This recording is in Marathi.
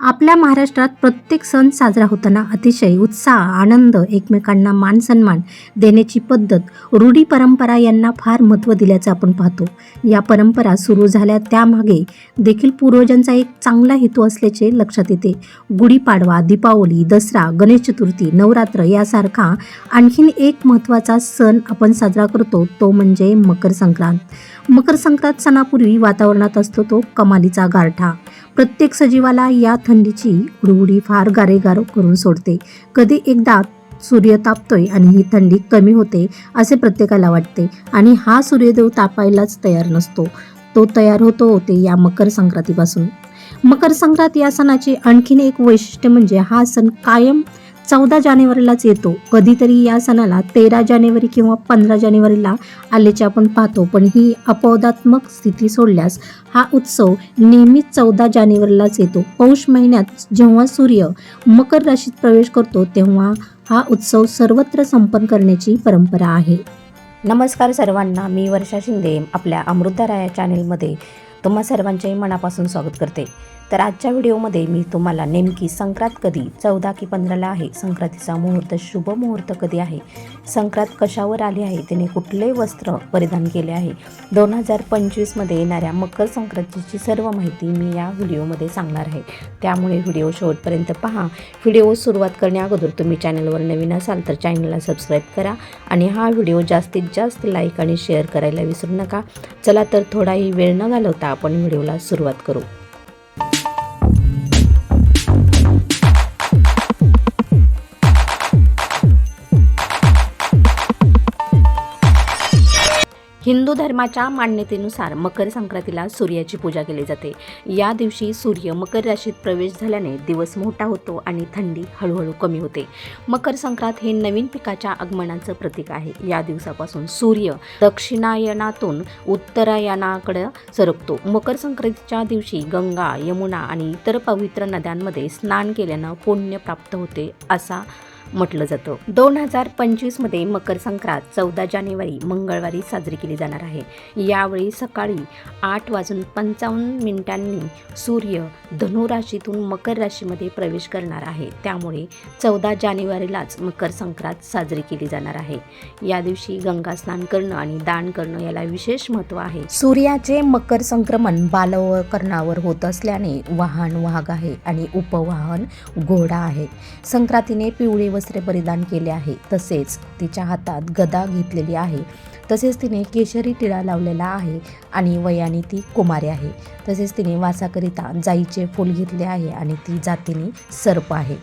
आपल्या महाराष्ट्रात प्रत्येक सण साजरा होताना अतिशय उत्साह आनंद एकमेकांना मान सन्मान देण्याची पद्धत रूढी परंपरा यांना फार महत्त्व दिल्याचं आपण पाहतो. या परंपरा सुरू झाल्या त्यामागे देखील पूर्वजांचा एक चांगला हेतू असल्याचे लक्षात येते. गुढीपाडवा दीपावली दसरा गणेश चतुर्थी नवरात्र यासारखा आणखीन एक महत्त्वाचा सण आपण साजरा करतो तो म्हणजे मकर संक्रांत. मकर संक्रांत सणापूर्वी वातावरणात असतो तो कमालीचा गारठा. प्रत्येक सजीवाला या थंडीची उडउडी फार गारेगार करून सोडते. कधी एकदा सूर्य तापतोय आणि ही थंडी कमी होते असे प्रत्येकाला वाटते. आणि हा सूर्यदेव तापायलाच तयार नसतो. तो तयार होतो होते या मकर संक्रांतीपासून. मकर संक्रांत या सणाचे आणखीन एक वैशिष्ट्य म्हणजे हा सण कायम चौदा जानेवारीलाच येतो. कधीतरी या सणाला तेरा जानेवारी किंवा पंधरा जानेवारीला आल्याचे आपण पाहतो. पण ही अपवादात्मक स्थिती सोडल्यास हा उत्सव नेहमीच चौदा जानेवारीलाच येतो. पौष महिन्यात जेव्हा सूर्य मकर राशीत प्रवेश करतो तेव्हा हा उत्सव सर्वत्र संपन्न करण्याची परंपरा आहे. नमस्कार सर्वांना मी वर्षा शिंदे आपल्या अमृताराया चॅनेलमध्ये तुम्हा सर्वांचेही मनापासून स्वागत करते. तर आजच्या व्हिडिओमध्ये मी तुम्हाला नेमकी संक्रांत कधी चौदा की पंधराला आहे संक्रांतीचा मुहूर्त शुभ मुहूर्त कधी आहे संक्रांत कशावर आली आहे तिने कुठले वस्त्र परिधान केले आहे दोन हजार पंचवीसमध्ये येणाऱ्या मकर संक्रांतीची सर्व माहिती मी या व्हिडिओमध्ये सांगणार आहे. त्यामुळे व्हिडिओ शेवटपर्यंत पहा. व्हिडिओ सुरुवात करण्याअगोदर तुम्ही चॅनलवर नवीन असाल तर चॅनलला सबस्क्राईब करा आणि हा व्हिडिओ जास्तीत जास्त लाईक आणि शेअर करायला विसरू नका. चला तर थोडाही वेळ न घालवता आपण व्हिडिओला सुरुवात करू. हिंदू धर्माच्या मान्यतेनुसार मकर संक्रांतीला सूर्याची पूजा केली जाते. या दिवशी सूर्य मकर राशीत प्रवेश झाल्याने दिवस मोठा होतो आणि थंडी हळूहळू कमी होते. मकर संक्रांत हे नवीन पिकाच्या आगमनाचं प्रतीक आहे. या दिवसापासून सूर्य दक्षिणायनातून उत्तरायणाकडे सरकतो. मकर संक्रांतीच्या दिवशी गंगा यमुना आणि इतर पवित्र नद्यांमध्ये स्नान केल्यानं पुण्य प्राप्त होते असा म्हटलं जातं. दोन हजार पंचवीसमध्ये मकर संक्रांत चौदा जानेवारी मंगळवारी साजरी केली जाणार आहे. यावेळी सकाळी आठ वाजून पंचावन्न मिनिटांनी सूर्य धनु राशीतून मकर राशीमध्ये प्रवेश करणार आहे. त्यामुळे चौदा जानेवारीलाच मकर संक्रांत साजरी केली जाणार आहे. या दिवशी गंगा स्नान करणं आणि दान करणं याला विशेष महत्त्व आहे. सूर्याचे मकर संक्रमण बालवकरणावर होत असल्याने वाहन वाघ आहे आणि उपवाहन घोडा आहे. संक्रांतीने पिवळी वस्त्रे परिधान केले आहे. तसेच तिच्या हातात गदा घेतलेली आहे. तसेच तिने केशरी टिळा लावलेला आहे आणि वयाने ती कुमारी आहे. तसेच तिने वासाकरिता जाईचे फूल घेतले आहे आणि ती जातीने सर्प आहे.